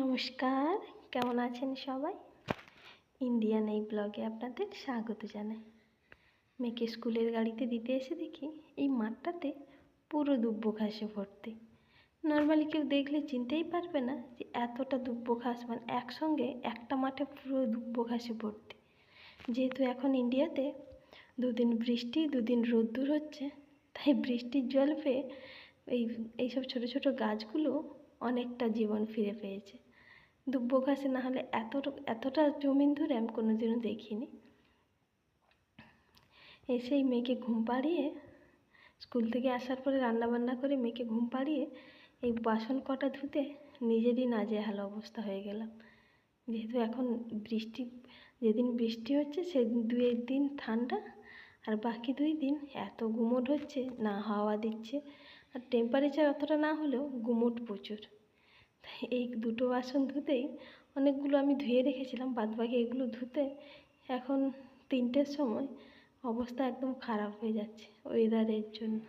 নমস্কার, কেমন আছেন সবাই? ইন্ডিয়ান এই ব্লগে আপনাদের স্বাগত জানাই। মেয়েকে স্কুলের গাড়িতে দিতে এসে দেখি এই মাঠটাতে পুরো দুব্বো ঘাসে ভর্তি। নর্মালি কেউ দেখলে চিনতেই পারবে না যে এতটা দুব্বো ঘাস মানে একসঙ্গে একটা মাঠে পুরো দুব্বো ঘাসে ভর্তি। যেহেতু এখন ইন্ডিয়াতে দুদিন বৃষ্টি, দুদিন রোদ্দুর হচ্ছে, তাই বৃষ্টির জল পেয়ে এই, এইসব ছোটো ছোটো গাছগুলো অনেকটা জীবন ফিরে পেয়েছে। দুব্বো ঘাসে না হলে এত, এতটা জমিন ধরে আমি কোনোদিনও দেখিনি। এসেই মেয়েকে ঘুম পাড়িয়ে, স্কুল থেকে আসার পরে রান্নাবান্না করে মেয়েকে ঘুম পাড়িয়ে এই বাসন কটা ধুতে নিজেরই নাজেহাল অবস্থা হয়ে গেলাম। যেহেতু এখন বৃষ্টি, যেদিন বৃষ্টি হচ্ছে, সেদিন দুই দিন ঠান্ডা আর বাকি দুই দিন এত গুমোট হচ্ছে, না হাওয়া দিচ্ছে, আর টেম্পারেচার অতটা না হলেও গুমোট প্রচুর। তাই এই দুটো বাসন ধুতেই অনেকগুলো আমি ধুয়ে রেখেছিলাম, বাদবাকি এগুলো ধুতে এখন তিনটের সময় অবস্থা একদম খারাপ হয়ে যাচ্ছে ওয়েদারের জন্য।